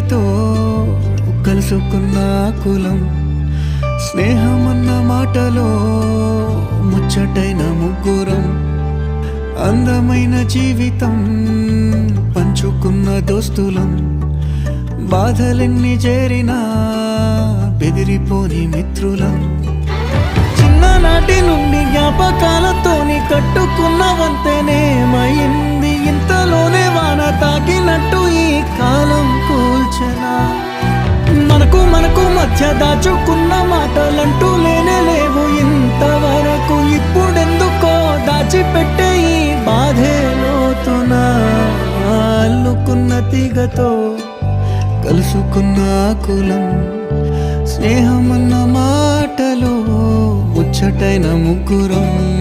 తీగతో కలుసుకున్న కులం స్నేహమన్న మాటలో ముచ్చటైన ముగ్గురం అందమైన జీవితం పంచుకున్న దోస్తులం. బాధలన్నీ చేరినా బెదిరిపోని మిత్రులం. చిన్ననాటి నుండి జ్ఞాపకాలతోని కట్టుకున్న వంతెనేమైంది దాచుకున్న మాటలంటూ లేనే లేవు ఇంతవరకు. ఇప్పుడెందుకో దాచిపెట్టే ఈ బాధే లోతున అల్లుకున్న తీగతో కలుసుకున్న కులం స్నేహమన్న మాటలో ముచ్చటైన ముగ్గురం.